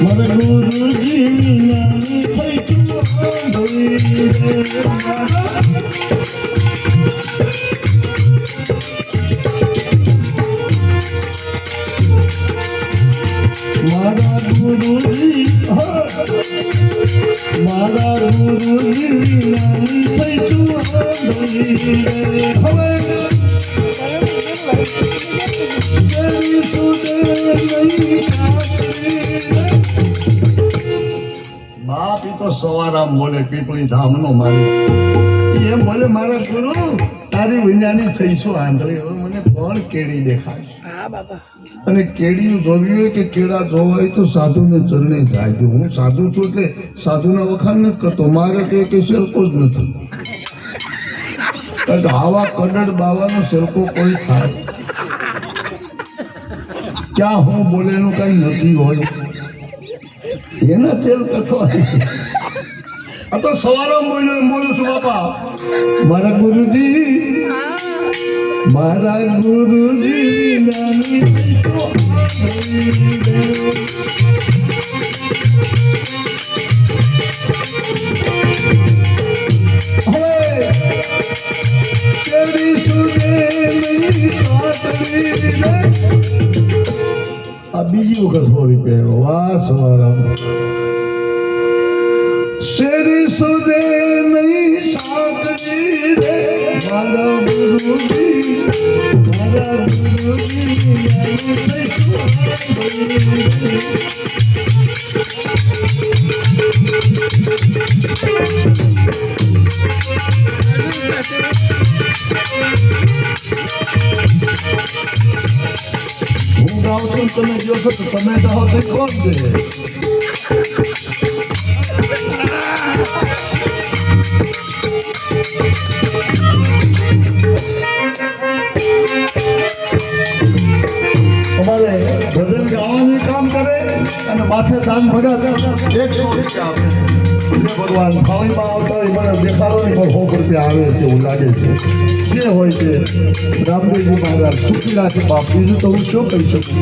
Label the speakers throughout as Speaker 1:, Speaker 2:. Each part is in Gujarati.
Speaker 1: ગુરુજી પૈસું સવારામ બોલે પીપળી ધામનો મારી મારે એમ બોલે મારા ગુરુ તારી વિંજાની થઈશું આંધળી. હવે મને કોણ કેડી દેખાય અને કેડી જોવી હોય કે કેળા જોવા હોય તો સાધુને ચરણે જાયજો હું સાધુ છું એટલે સાધુના વખાણ નથી કરતો. મારે કે કે શેરકો જ નથી. આવા કડડ બાવાનો સેલકો કોઈ થાય. ક્યાં હું બોલેલું કઈ નથી હોય. એના ચેલ કથો આ તો સવારમાં બોલ્યો એમ બોલું છું બાપા મારા ગુરુજી તમે જોશો તો તમે તો કોણ છે માથે દાન ભગત એકસો રૂપિયા આવે છે ભગવાન ખાણીમાં આવતા મને દેખાડો પણ સો રૂપિયા આવે છે, એવું લાગે છે. જે હોય છે, રામદેવજી મહારાજ સુખી રાખે બાપ બીજું તો હું શું કહી શકું?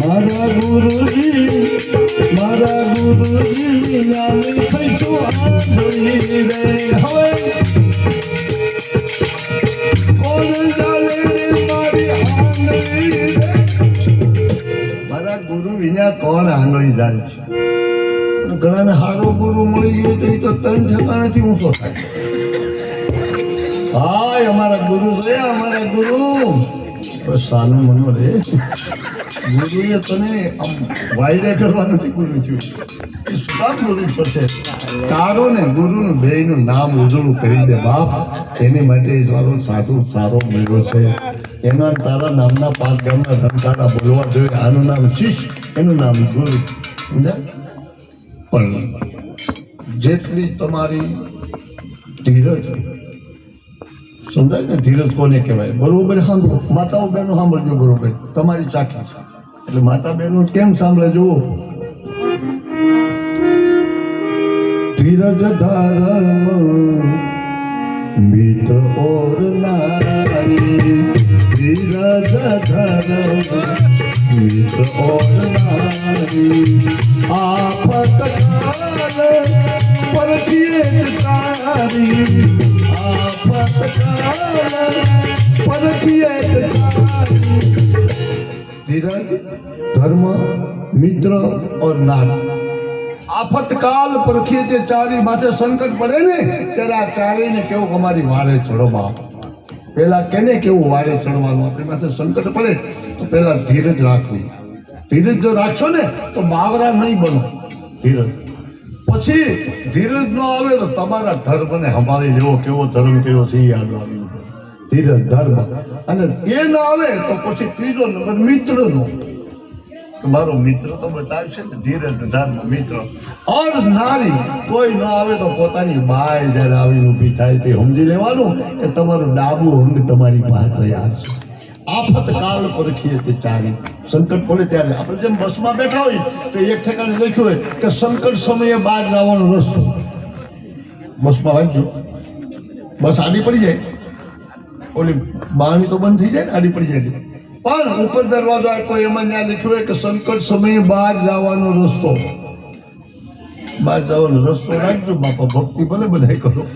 Speaker 1: મારા હાય, અમારા ગુરુ રે અમારા ગુરુ. સાનું મનો રે. ગુરુએ તને આમ વાયરે કરવા નથી ગુરુ થયું. એ શું ગુરુ ને ગુરુનું બેયનું નામ ઉજળું કરી દે બાપ. એની માટે સારો સાધુ સારો મળ્યો છે. એના તારા નામના પાંચ ગામના ધમકારા બોલવા જોઈએ. આનું નામ શિષ્ય, એનું નામ ગુરુ. પણ જેટલી તમારી ધીરજ સમજાય ને ધીરજ કોને કહેવાય બરોબર સાંભળો માતાઓ બહેનો સાંભળજો બરોબર. તમારી ચાકી છે. એટલે માતા બહેનો કેમ સાંભળે જુઓ ધીરજ ધારમ મિત્ર ઓર નારી. ધીરજ ધરમ મિત્ર ઓર નારી. આફત કાલ પરખીએ તારી. આફત કાલ પરખીએ તારી ધીરજ ધર્મ મિત્ર और નારી આફત કાલ પરખીએ તે ચારી માથે સંકટ પડે ને ત્યારે આ ચારેયને કેવું કે અમારી વારે ચડો બાપ પેલા કેને કેવું વારે ચડવાનું આપણી માથે સંકટ પડે તો પેલા ધીરજ રાખવી ધીરજ જો રાખશો ને તો બાવરા નહીં બનો ધીરજ પછી ધીરજ ન આવે તો તમારા ધર્મને સંભાળી લેવો, કેવો ધર્મ કેવો છે એ યાદ આવ્યું ધીરજ, ધર્મ. અને એ ન આવે તો પછી ત્રીજો નંબર મિત્રનો. મારો મિત્ર તો બતાવશે ને? ધીરજ, ધર્મ, મિત્ર. ઓર નારી કોઈ ન આવે તો પોતાની બાય જ્યારે આવીને ઊભી થાય તે સમજી લેવાનું કે તમારું ડાબુ અંગ તમારી પાસે તૈયાર છે. આફત પરખીએ તે ચારે. સંકટ પડે ત્યારે. આપણે જેમ બસમાં બેઠા હોય, તો એક ઠેકાણે લખ્યું હોય કે સંકટ સમયે બહાર જવાનો રસ્તો. બસમાં વાંચજો. બસ આડી પડી જાય. ઓલી બારણી તો બંધ થઈ જાય ને, આડી પડી જાય. પણ ઉપર દરવાજો આપ્યો, એમાં ત્યાં લખ્યું હોય કે સંકટ સમયે બહાર જવાનો રસ્તો. બહાર જવાનો રસ્તો રાખજો બાપા. ભક્તિ ભલે બધાય કરો.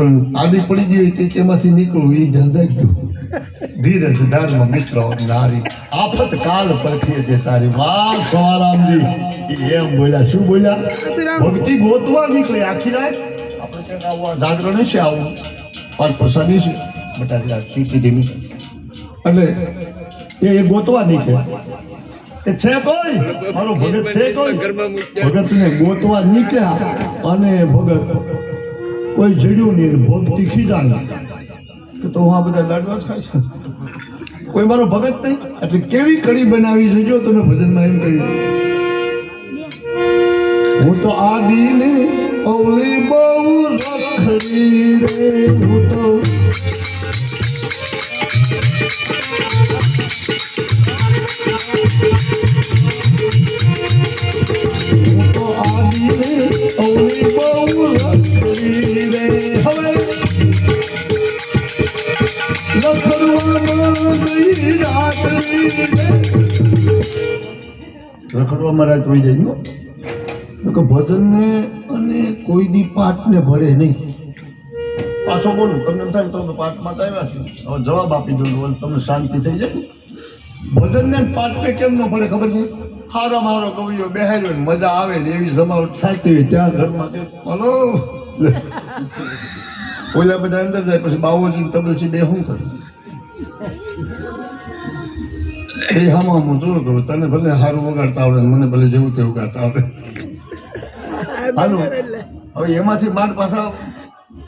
Speaker 1: પણ આડી પડી ગઈ હોય તે કે એમાંથી નીકળવું એ ધ્યાન રાખજો ધીરજ ધર્મ મિત્ર નારી આફત કાલ પરખી છે તારી. વાહ સવારામજી. એમ બોલ્યા. શું બોલ્યા? ભક્તિ ગોતવા નીકળે આખી રાત. આપણે ક્યાંક આવવા જાગરણ છે આવું. પાંચ પ્રસાદી છે બટાકા સીટી ધીમી. એટલે એ એ ગોતવા નીકળે. કે છે કોઈ? મારો ભગત છે કોઈ? ભગતને ગોતવા નીકળ્યા અને ભગત કોઈ જડ્યું નહીં, ને ભક્તિ ખીજાણી કે તો હું આ બધા લાડવા જ ખાઈશ કોઈ મારો ભગત નહીં? એટલે કેવી કડી બનાવી છે? જો તમે ભજનમાં એમ કહ્યું હું તો આદિને અવળી બહુ રખડી રે, હું તો રાત હોઈ જાય ને કે ભજનને અને કોઈ દી પાઠને ભળે નહીં. પાછો બોલું, તમને એમ થાય તમે પાઠમાં તો આવ્યા છે. હવે જવાબ આપી દો એટલે તમને શાંતિ થઈ જાય. ભજનને પાઠને કેમ ન ભળે, ખબર છે? હારો મારો કવિઓ બેહાર્યો ને મજા આવે ને એવી જમાવટ થતી હોય, ત્યાં ઘરમાં કે, હલો. ઓલા બધા અંદર જાય, પછી બાવોજી ને તબલસી બે શું કરે. એ હામાં હું જોઉં તને ભલે સારું વગાડતા આવડે મને ભલે જેવું તેવું ગાતા આવડે. હાલો હવે એમાંથી માંડ પાછા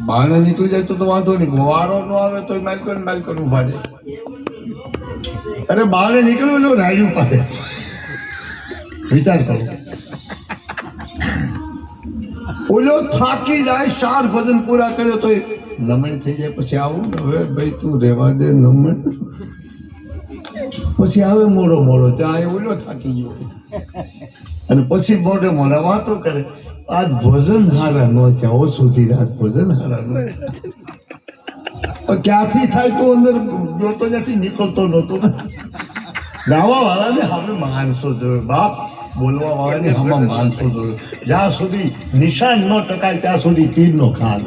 Speaker 1: બાણે નીકળી જાય તો તો વાંધો નહીં વારો ન આવે તો માઇલ કરીને માઇલ કરવું ભાડે અરે બાણે નીકળ્યું એટલે રાડ્યું પાડે. વિચાર કરો. ઓલો થાકી જાય, ચાર ભજન પૂરા કરે તો નમણ થઈ જાય, પછી આવું હવે ભાઈ તું રહેવા દે નમણ. પછી આવે મોડો મોડો ત્યાં ઓલો થાકી ગયો. અને પછી મોઢે મોઢા વાતો કરે. આજ ભજન હારા ન થયા ઓ સુધી રાત ભજન હારા ન ક્યાંથી થાય તો અંદર જોતો ત્યાંથી નીકળતો નહોતો. ને ગાવા વાળાને હવે માણસો જોયો બાપ બોલવા વાળાને હમા માણસો જોયો જ્યાં સુધી નિશાન ન ટકાય ત્યાં સુધી તીર નો ખાન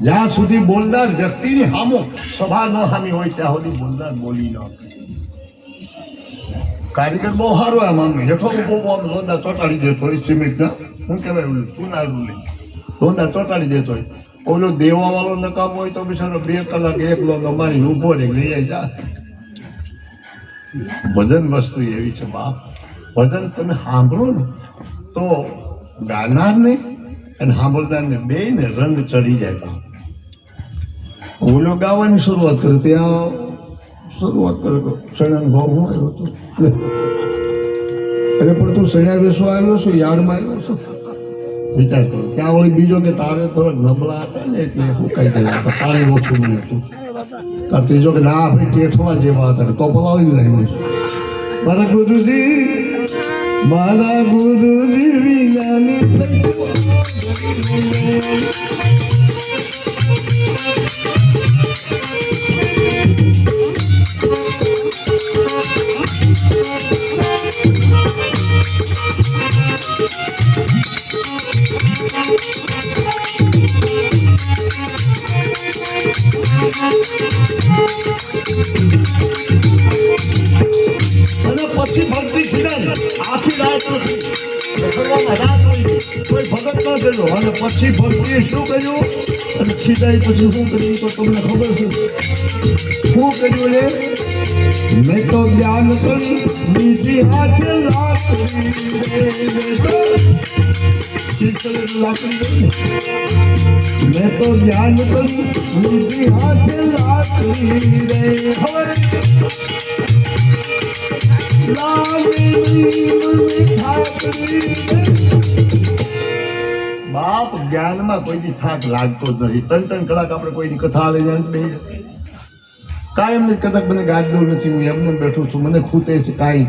Speaker 1: જ્યાં સુધી બોલનાર વ્યક્તિની હામો સભા ન હામી હોય ત્યાં સુધી બોલનાર બોલી ન શકે. કારીગર બહુ સારો આમ આમ હેઠો ઊભો આમ લોંદા ચોટાડી દેતો હોય સિમેન્ટના શું કહેવાય ઓલું સુનારું લે લોંદા ચોટાડી દેતો હોય ઓલો દેવા વાળો નકામ હોય તો બિચારો બે કલાક એક લોંદો મારીને ઊભો રહે લઈ જાય જા ભજન વસ્તુ એવી છે, બાપ. ભજન તમે સાંભળો ને, તો ગાનારને અને સાંભળનારને બે ને રંગ ચડી જાય, બાપ. ઓલો ગાવાની શરૂઆત કરે, ત્યાં શરૂઆત કરે સણન ભાવ હું આવ્યો હતો? અરે, પણ તું સણ્યા બેસો આવ્યો છો, યાર્ડમાં આવ્યો છો? વિચાર કરો, ત્યાં વળી બીજો કે તારે થોડાક નબળા હતા ને એટલે ફૂંકાઈ ગયા હતા પાણી ઓછું મળ્યું હતું. તાર ત્રીજો કે ના, ભાઈ ટેઠવા જેવા હતા તો પલાવી લાવ્યો મારા ગુરુજી મારા ગુરુજી, વિનાની અને રખડવામાં રાત હોય કોઈ ભગત ન કર્યો અને પછી ભક્તિએ શું કર્યું? અને ખીજાય પછી શું કર્યું તો તમને ખબર છે? શું કર્યું કરી મેં તો જ્ઞાન કરી, બીજી હાથે લાકડી રે ખબર બાપ જ્ઞાનમાં કોઈ દી થાક લાગતો જ નથી. ત્રણ ત્રણ કલાક આપણે કોઈ કથા લઈ જાય કાંઈ એમને કદાચ મને ગાડલું નથી, હું એમને બેઠું છું. મને ખૂતે છે કાંઈ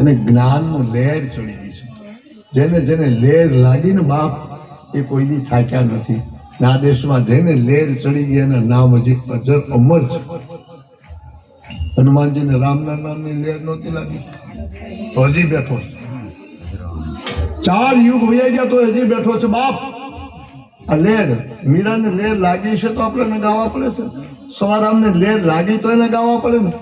Speaker 1: એને જ્ઞાનનું લહેર ચડી ગઈ છે. જેને જેને લહેર લાગીને બાપ, એ કોઈ દી થાક્યા નથી. ના દેશમાં જેને લહેર ચડી ગઈ એના નામ હજી અજર અમર છે. હનુમાનજીને રામના નામની લેર નહોતી લાગી. તો હજી બેઠો ચાર યુગ વહી ગયા તો હજી બેઠો છે બાપ. આ લેર, મીરાને લેર લાગી છે તો આપણે ગાવા પડે છે. સવારામને લેર લાગી તો એને ગાવા પડે ને.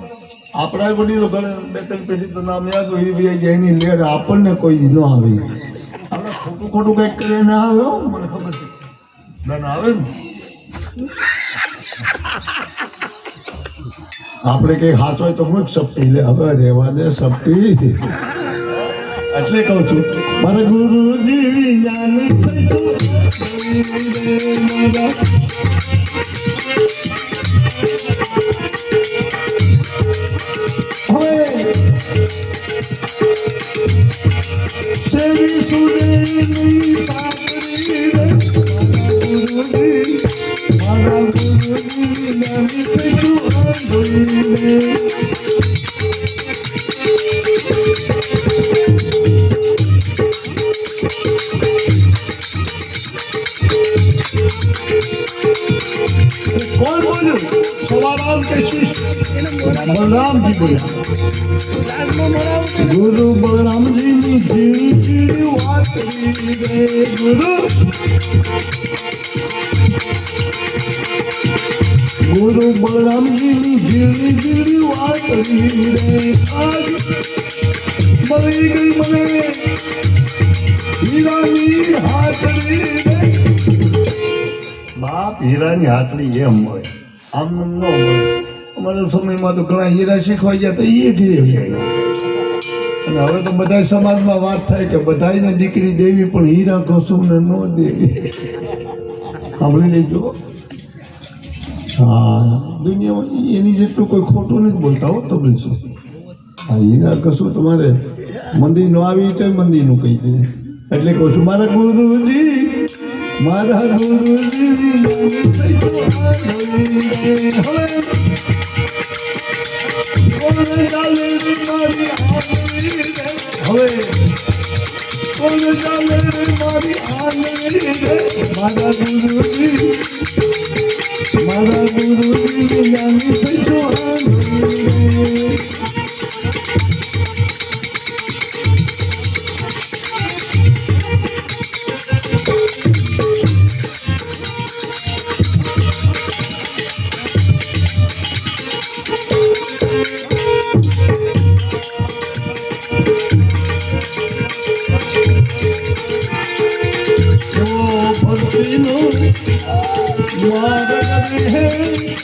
Speaker 1: આપણા વડીલો ઘણે બે ત્રણ પેઢી તો નામ યાદ હોય એવી જાય, એની લેર આપણને કોઈ ન આવે. આપણે ખોટું ખોટું કંઈક કરીએ ના આવે મને ખબર છે. ના, આવે ને. આપણે કઈ હાથ હોય તો હું સપટી લે. હવે રેવા દે સપટી. એટલે કહું છું, મારા ગુરુજી સેવી ગુરુજી કોણ બોલ્યું? સવારામ કે શિષ્ય? બલરામજી બોલ્યા. ગુરુ બલરામજીની ઝીણી ઝીણી વાત ગુરુ બલરામજીની ઝીણી ઝીણી વાત રે. ગઈ મને. હીરાની હાથડી બાપ હીરાની હાથડી એમ હોય. આમ ન હોય. અમારા સમયમાં તો ઘણા હીરા શીખવાઈ ગયા તો એ ઘીરે આવ્યા અને હવે તો બધા સમાજમાં વાત થાય કે બધાને દીકરી દેવી પણ હીરા કશું ને ન દેવી સાંભળી લેજો. દુનિયામાં એની જેટલું કોઈ ખોટું નથી બોલતા હો તમે શું? હા એના કશું તમારે મંદિર નો આવી તો મંદિરનું કહી દે. એટલે કહું છું, મારા ગુરુજી મારા ગુરુજી, હવે કોણ ચાલે મારી રે? મારી 我的名。